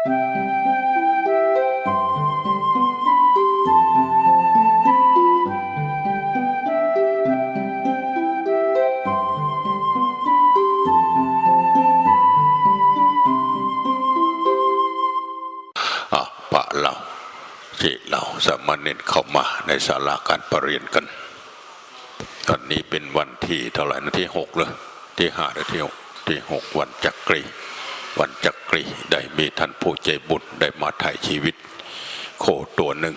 อะปะเราที่เราสามเณรเข้ามาในศาลาการประเรียนกัน ตอนนี้เป็นวันที่เท่าไหร่นะที่หกเลยที่ห้าหรือที่หกที่หกวันจักรี วันจักรีได้มีท่านผู้ใจบุญได้มาถ่ายชีวิต โคตัวหนึ่ง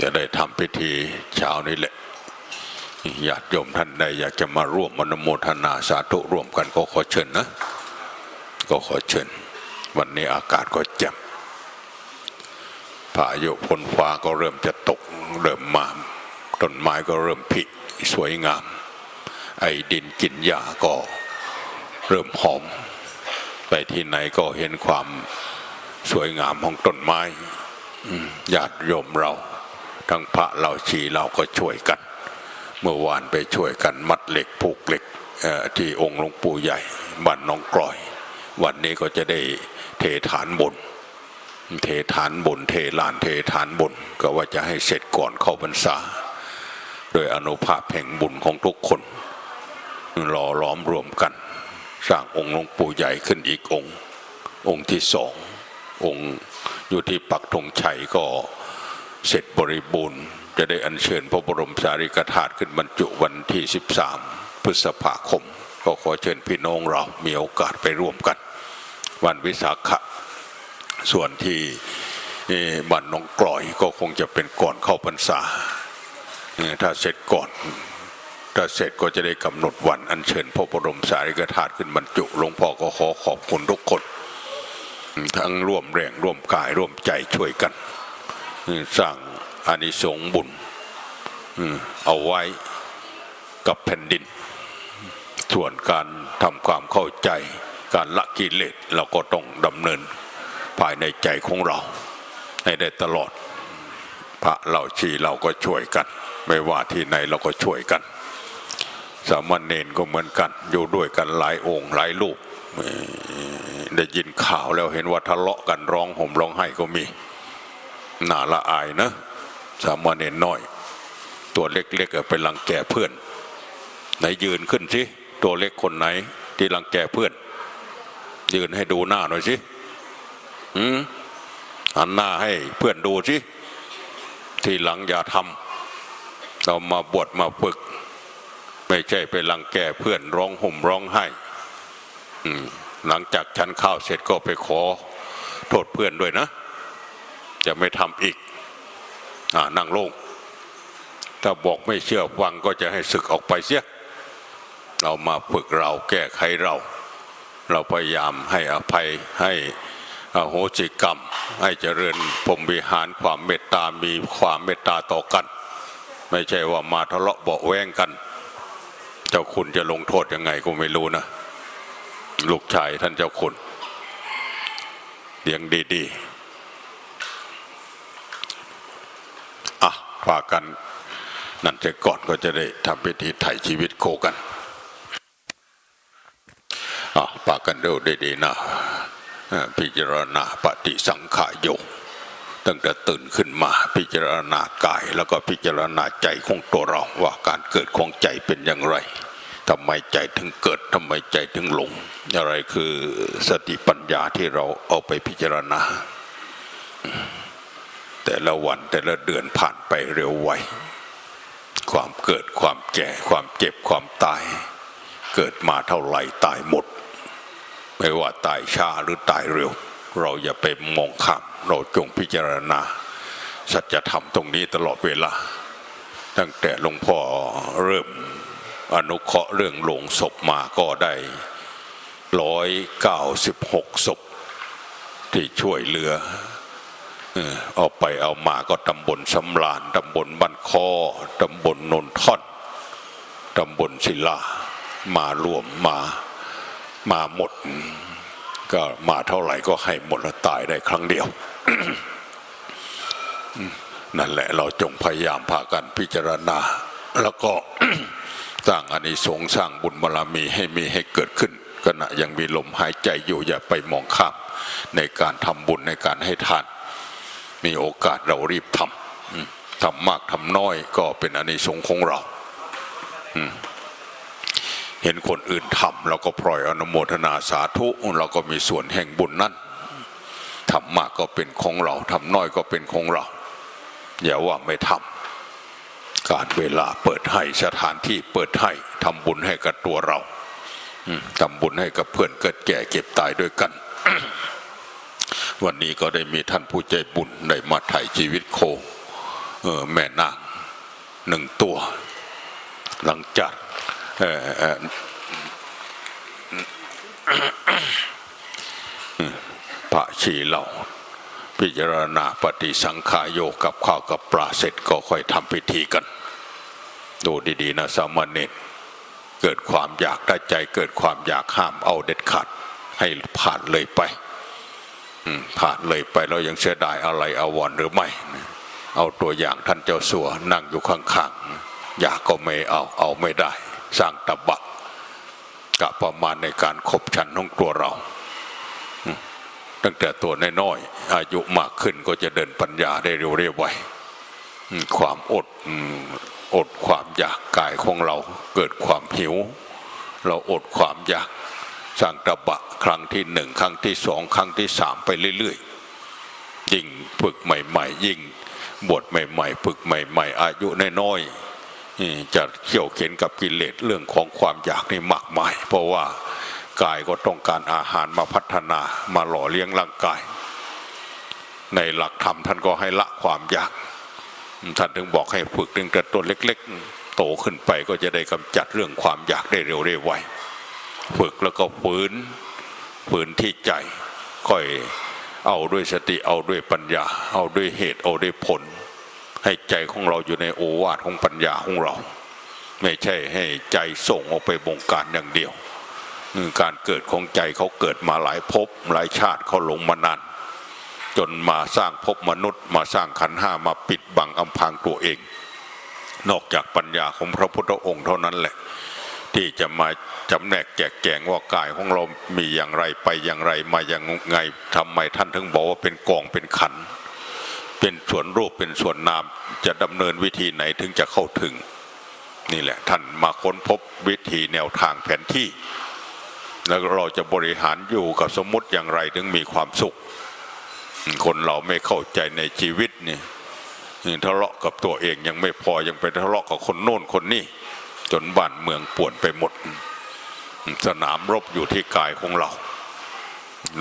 จะได้ทำพิธีเช้านี้แหละญาติโยมท่านใดอยากจะมาร่วมมนโมทนาสาธุร่วมกันก็ขอเชิญนะ ก็ขอเชิญ วันนี้อากาศก็แจ่มพายุฝนฟ้าก็เริ่มจะตกเริ่มมาต้นไม้ก็เริ่มผลิสวยงาม ไอ้ดินกินหญ้าก็เริ่มหอม ไปที่ไหนก็เห็นความสวยงามของต้นไม้ญาติโยมเรา ทั้งพระเราชีเราก็ช่วยกัน เมื่อวานไปช่วยกันมัดเหล็กผูกเหล็กที่องค์หลวงปู่ใหญ่บ้านน้องกลอย วันนี้ก็จะได้เทฐานบน เทฐานบน เทลานเทฐานบน ก็ว่าจะให้เสร็จก่อนเข้าพรรษา โดยอนุภาพแห่งบุญของทุกคนรอล้อมรวมกัน สร้างองค์หลวงปู่ใหญ่ขึ้นอีกองค์ องค์ที่สององค์อยู่ที่ปักธงชัยก็เสร็จบริบูรณ์ จะได้อัญเชิญพระบรมสารีริกธาตุขึ้นบรรจุวันที่ 13 พฤษภาคม ก็ขอเชิญพี่น้องเรามีโอกาสไปร่วมกัน วันวิสาขะส่วนที่บ้านหน้องกลอยก็คงจะเป็นก่อนเข้าพรรษา ถ้าเสร็จก่อน ถ้าเสร็จก็จะได้กำหนดวันอัญเชิญพระบรมสารีริกธาตุขึ้นบรรจุหลวงพ่อก็ขอขอบคุณทุกคน ทั้งร่วมแรงร่วมกายร่วมใจช่วยกัน สร้างอานิสงส์บุญเอ่อเอาไว้กับแผ่นดิน ส่วนการทำความเข้าใจ การละกิเลสเราก็ต้องดำเนินภายในใจของเรา ให้ได้ตลอด พระเราชีเราก็ช่วยกัน ไม่ว่าที่ไหนเราก็ช่วยกัน สามเณรก็เหมือนกัน อยู่ด้วยกันหลายองค์หลายลูกได้ยินข่าวแล้วเห็นว่าทะเลาะกันร้องห่มร้องไห้ก็มีน่าละอายนะสามเณรน้อย ตัวเล็กๆไปรังแกเพื่อนไหนยืนขึ้นสิตัวเล็กคนไหน ที่รังแกเพื่อน ยืนให้ดูหน้าหน่อยสิอืมหันหน้าให้เพื่อนดูสิที่หลังอย่าทำเรามาบวชมาฝึก ไม่ใช่ไปรังแกเพื่อนร้องห่มร้องไห้หลังจากฉันข้าวเสร็จก็ไปขอโทษเพื่อนด้วยนะ จะไม่ทำอีกอนั่งลงถ้าบอกไม่เชื่อฟังก็จะให้ศึกออกไปเสีย เรามาฝึกเราแก้ไขเรา เราพยายามให้อภัยให้อโหสิกรรม ให้เจริญพรมวิหารความเมตตามีความเมตตาต่อกัน ไม่ใช่ว่ามาทะเลาะเบาแวงกัน จ้าคุณจะลงโทษยังไงก็ไม่รู้นะ ลูกชายท่านเจ้าคุณเลี้ยงดีๆอะฝากกัน นั่นจะก่อนก็จะได้ทำพิธีไถ่ชีวิตโคกันอะปากกันดูดีๆนะพิจารณาปฏิสังขายโยตั้งแต่ตื่นขึ้นมาพิจารณากาย แล้วก็พิจารณาใจของตัวเราว่าการเกิดของใจเป็นอย่างไร ทำไมใจถึงเกิดทำไมใจถึงหลง อะไรคือสติปัญญาที่เราเอาไปพิจารณา แต่ละวันแต่ละเดือนผ่านไปเร็วไวความเกิดความแก่ความเจ็บความตาย เกิดมาเท่าไหร่ตายหมด ไม่ว่าตายช้าหรือตายเร็ว เราอย่าไปมองข้ามเราจงพิจารณา สัจธรรมตรงนี้ตลอดเวลา ตั้งแต่หลวงพ่อเริ่ม อนุเคราะห์เรื่องโลงศพมาก็ได้ร้อยเก้าสิบหกศพที่ช่วยเหลือเออเอาไปเอามาก็ตำบลสำรานตำบลบ้านคอตำบลนนท่อนตำบลศิลามารวมมามาหมด ก็มาเท่าไหร่ก็ให้หมดแล้วตายได้ครั้งเดียวนั่นแหละเราจงพยายามพากันพิจารณา แล้วก็ สร้างอานิสงส์สร้างบุญบารมีให้มีให้เกิดขึ้นขณะยังมีลมหายใจอยู่อย่าไปมองข้ามในการทำบุญในการให้ทาน มีโอกาสเรารีบทำทำมากทำน้อยก็เป็นอานิสงส์ของเราอืเห็นคนอื่นทำเราก็ปล่อยอนุโมทนาสาธุเราก็มีส่วนแห่งบุญนั้นทำมากก็เป็นของเราทำน้อยก็เป็นของเรา อย่าว่าไม่ทำ การเวลาเปิดให้สถานที่เปิดให้ทำบุญให้กับตัวเราทำบุญให้กับเพื่อนเกิดแก่เก็บตายด้วยกัน วันนี้ก็ได้มีท่านผู้ใจบุญได้มาไถ่ชีวิตโคออแม่นางหนึ่งตัว หลังจากพระชีเหล่า พิจารณาปฏิสังขายโยกับข้าวกับปลาเสร็จก็ค่อยทำพิธีกัน ดูดีๆนะสามเณรเกิดความอยากได้ใจเกิดความอยากห้ามเอาเด็ดขาดให้ผ่านเลยไปผ่านเลยไปเรายังเสียดายอะไรอาวรหรือไม่ เอาตัวอย่างท่านเจ้าสัวนั่งอยู่ข้างๆอยากก็ไม่เอาเอาไม่ได้ สร้างตบะกะประมาณในการขบฉันของตัวเรา ตั้งแต่ตัวน้อยๆอายุมากขึ้นก็จะเดินปัญญาได้เร็วเรียบไวความอดอดความอยากกายของเราเกิดความหิว เราอดความอยากสร้างตะบะครั้งที่หนึ่งครั้งที่สองครั้งที่สามไปเรื่อยๆ ยิ่งฝึกใหม่ๆ ยิ่งบวชใหม่ๆ ฝึกใหม่ๆ อายุน้อยๆจะเขี่ยวเข็นกับกิเลสเรื่องของความอยากนี่มากมาย เพราะว่า กายก็ต้องการอาหารมาพัฒนามาหล่อเลี้ยงร่างกาย ในหลักธรรมท่านก็ให้ละความอยาก ท่านถึงบอกให้ฝึกตั้งแต่ตัวเล็ก ๆ โตขึ้นไปก็จะได้กำจัดเรื่องความอยากได้เร็วเร็วไวฝึกแล้วก็ฝืนฝืนที่ใจค่อยเอาด้วยสติเอาด้วยปัญญา เอาด้วยเหตุเอาด้วยผล ให้ใจของเราอยู่ในโอวาทของปัญญาของเรา ไม่ใช่ให้ใจส่งออกไปบงการอย่างเดียว การเกิดของใจเขาเกิดมาหลายภพหลายชาติเขาหลงมานานจนมาสร้างภพมนุษย์ มาสร้างขันห้ามาปิดบังอำพางตัวเอง นอกจากปัญญาของพระพุทธองค์เท่านั้นแหละ ที่จะมาจำแนกแจกแจงว่ากายของเรา มีอย่างไรไปอย่างไรมาอย่างไงทำไมท่านถึงบอกว่าเป็นกองเป็นขัน เป็นส่วนรูปเป็นส่วนนามจะดำเนินวิธีไหนถึงจะเข้าถึง นี่แหละท่านมาค้นพบวิธีแนวทางแผนที่ แล้วเราจะบริหารอยู่กับสมมติอย่างไรถึงมีความสุข คนเราไม่เข้าใจในชีวิตนี่ยทะเลาะกับตัวเองยังไม่พอยังไปทะเลาะกับคนโน้นคนนี้จนบ้านเมืองป่วนไปหมด สนามรบอยู่ที่กายของเรา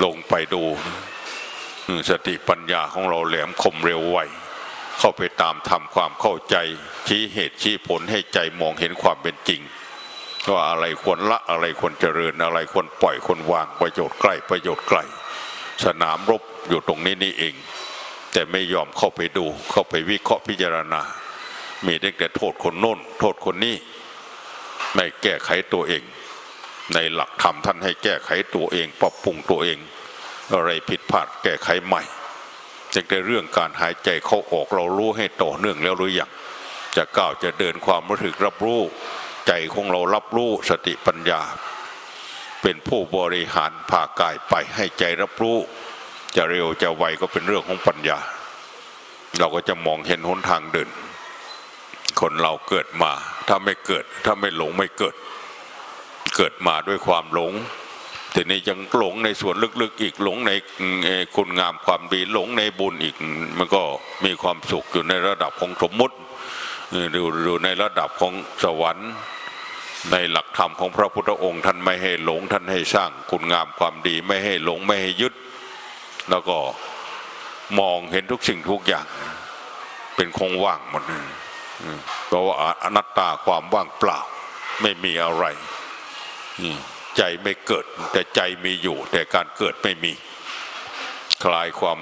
ลงไปดู สติปัญญาของเราแหลมคมเร็วไวเข้าไปตามทำความเข้าใจชี้เหตุชี้ผลให้ใจมองเห็นความเป็นจริง ว่าอะไรควรละอะไรควรเจริญอะไรควรปล่อยควรวางประโยชน์ใกล้ประโยชน์ไกล สนามรบอยู่ตรงนี้นี่เอง แต่ไม่ยอมเข้าไปดูเข้าไปวิเคราะห์พิจารณา มีได้แต่โทษคนโน้น โทษคนนี้ไม่แก้ไขตัวเอง ในหลักธรรมท่านให้แก้ไขตัวเอง ปรับปรุงตัวเอง อะไรผิดพลาดแก้ไขใหม่จากในเรื่องการหายใจเข้าออกเรารู้ให้ต่อเนื่องแล้วหรือยังจะก้าวจะเดินความรู้สึกรับรู้ ใจของเรารับรู้สติปัญญา เป็นผู้บริหารพากายไปให้ใจรับรู้ จะเร็วจะไวก็เป็นเรื่องของปัญญา เราก็จะมองเห็นหนทางเดิน คนเราเกิดมา ถ้าไม่เกิด ถ้าไม่หลงไม่เกิด เกิดมาด้วยความหลงทีนี้ยังหลงในส่วนลึกๆอีกหลงในคุณงามความดีหลงในบุญอีกมันก็มีความสุขอยู่ในระดับของสมมติ อยู่อยู่ในระดับของสวรรค์ในหลักธรรมของพระพุทธองค์ท่านไม่ให้หลงท่านให้สร้างคุณงามความดีไม่ให้หลงไม่ให้ยึด แล้วก็มองเห็นทุกสิ่งทุกอย่าง เป็นคงว่างหมดเลยอืมเพราะว่าอนัตตาความว่างเปล่าไม่มีอะไรใจไม่เกิด แต่ใจมีอยู่ แต่การเกิดไม่มี คลายความ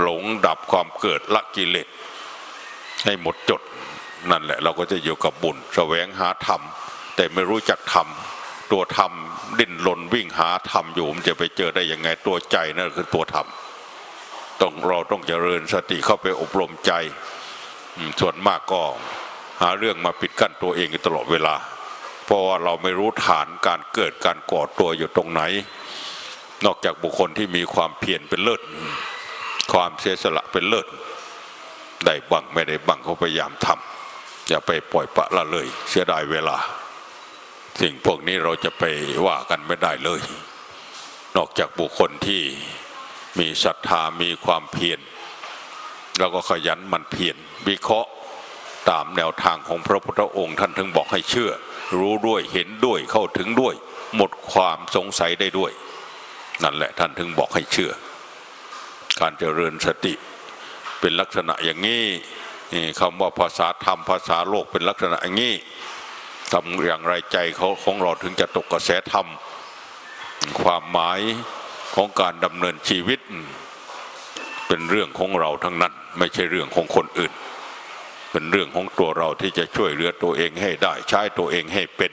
หลงดับความเกิดละกิเลสให้หมดจด นั่นแหละเราก็จะอยู่กับบุญแสวงหาธรรม แต่ไม่รู้จักธรรมตัวธรรมดิ้นรนวิ่งหาธรรมอยู่มันจะไปเจอได้ยังไงตัวใจนั่นคือตัวธรรมต้องเราต้องเจริญสติเข้าไปอบรมใจ ส่วนมากก็หาเรื่องมาปิดกั้นตัวเองตลอดเวลา เพราะว่าเราไม่รู้ฐานการเกิดการก่อตัวอยู่ตรงไหน นอกจากบุคคลที่มีความเพียรเป็นเลิศ ความเสียสละเป็นเลิศ ได้บังไม่ได้บังเขาพยายามทำ อย่าไปปล่อยปละละเลย เสียดายเวลา สิ่งพวกนี้เราจะไปว่ากันไม่ได้เลย นอกจากบุคคลที่มีศรัทธามีความเพียรแล้วก็ขยันมันเพียรวิเคราะห์ตามแนวทางของพระพุทธองค์ท่านถึงบอกให้เชื่อ รู้ด้วยเห็นด้วยเข้าถึงด้วย หมดความสงสัยได้ด้วย นั่นแหละท่านถึงบอกให้เชื่อ การเจริญสติเป็นลักษณะอย่างนี้ นี่คำว่าภาษาธรรมภาษาโลกเป็นลักษณะอย่างนี้ทำอย่างไรใจเขาของเราถึงจะตกกระแสธรรม ความหมายของการดำเนินชีวิต เป็นเรื่องของเราทั้งนั้น ไม่ใช่เรื่องของคนอื่น เป็นเรื่องของตัวเราที่จะช่วยเหลือตัวเองให้ได้ใช้ตัวเองให้เป็น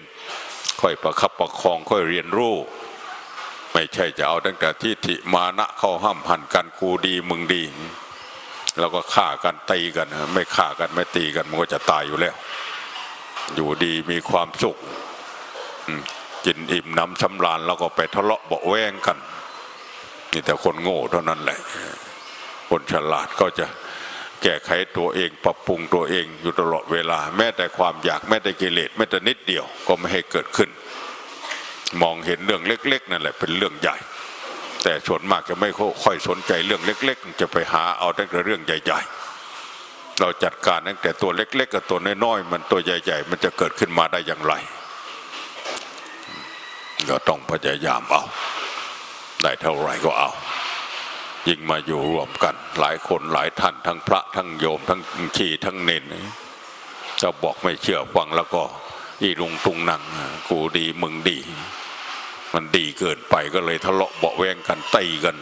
ค่อยประคับประคองค่อยเรียนรู้ ไม่ใช่จะเอาตั้งแต่ที่ทิมานะเข้าห้ามหันกันกูดีมึงดี แล้วก็ฆ่ากันตีกันไม่ฆ่ากันไม่ตีกันมันก็จะตายอยู่แล้ว อยู่ดีมีความสุขกินอิ่มน้ำสำราญแล้วก็ไปทะเลาะเบาแวงกันนี่แต่คนโง่เท่านั้นแหละ คนฉลาดก็จะแก้ไขตัวเองปรับปรุงตัวเองอยู่ตลอดเวลา แม้แต่ความอยากแม้แต่กิเลสแม้แต่นิดเดียวก็ไม่ให้เกิดขึ้น มองเห็นเรื่องเล็ก ๆ นั่นแหละเป็นเรื่องใหญ่ แต่ส่วนมากจะไม่ค่อยสนใจเรื่องเล็ก ๆ จะไปหาเอาแต่เรื่องใหญ่ๆ เราจัดการตั้งแต่ตัวเล็ก ๆ กับตัวน้อยๆมันตัวใหญ่ ๆ มันจะเกิดขึ้นมาได้อย่างไรก็ต้องพยายามเอา ได้เท่าไหร่ก็เอา ยิ่งมาอยู่รวมกัน หลายคนหลายท่านทั้งพระทั้งโยมทั้งชีทั้งเนนจะบอกไม่เชื่อฟังแล้วก็อีลุงตุงนังกูดีมึงดี มันดีเกินไปก็เลยทะเลาะเบาแวงกันตีกัน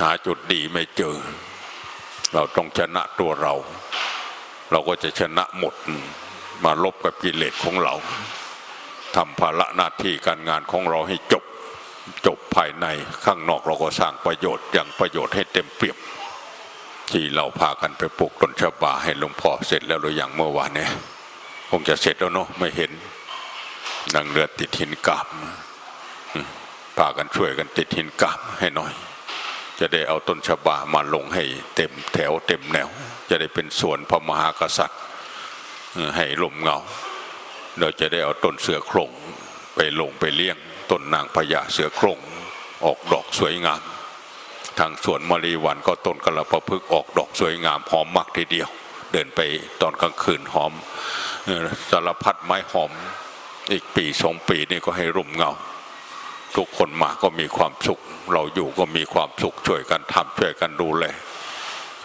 หาจุดดีไม่เจอ เราต้องชนะตัวเรา เราก็จะชนะหมดมาลบกับกิเลสของเราทำภาระหน้าที่การงานของเราให้จบจบภายในข้างนอกเราก็สร้างประโยชน์อย่างประโยชน์ให้เต็มเปี่ยมที่เราพากันไปปลูกต้นชะบาให้หลวงพ่อเสร็จแล้วหรือยังเมื่อวานเนี่ยคงจะเสร็จแล้วเนาะไม่เห็น นังเรือติดหินกาบอืมพากันช่วยกันติดหินกาบให้หน่อย จะได้เอาต้นชะบามาลงให้เต็มแถวเต็มแนว จะได้เป็นส่วนพระมหากษัตริย์ให้ลมเงา เราจะได้เอาต้นเสือโครงไปลงไปเลี้ยงต้นนางพญาเสือโครงออกดอกสวยงาม ทางสวนมะลีวันก็ต้นกระประพฤกษ์ออกดอกสวยงามหอมมากทีเดียว เดินไปตอนกลางคืนหอมสารพัดไม้หอม อีกปีสองปีนี่ก็ให้ร่มเงา ทุกคนมาก็มีความสุข เราอยู่ก็มีความสุขช่วยกันทำช่วยกันดูแล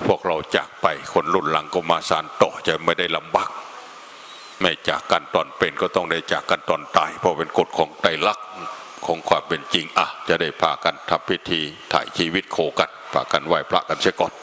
พวกเราจากไปคนรุ่นหลังก็มาสานต่อจะไม่ได้ลำบากไม่จากกันตอนเป็นก็ต้องได้จากกันตอนตาย เพราะเป็นกฎของไตรลักษณ์ของความเป็นจริงอะ จะได้พากันทำพิธีถ่ายชีวิตโคกันพากันไหว้พระกันเสียก่อน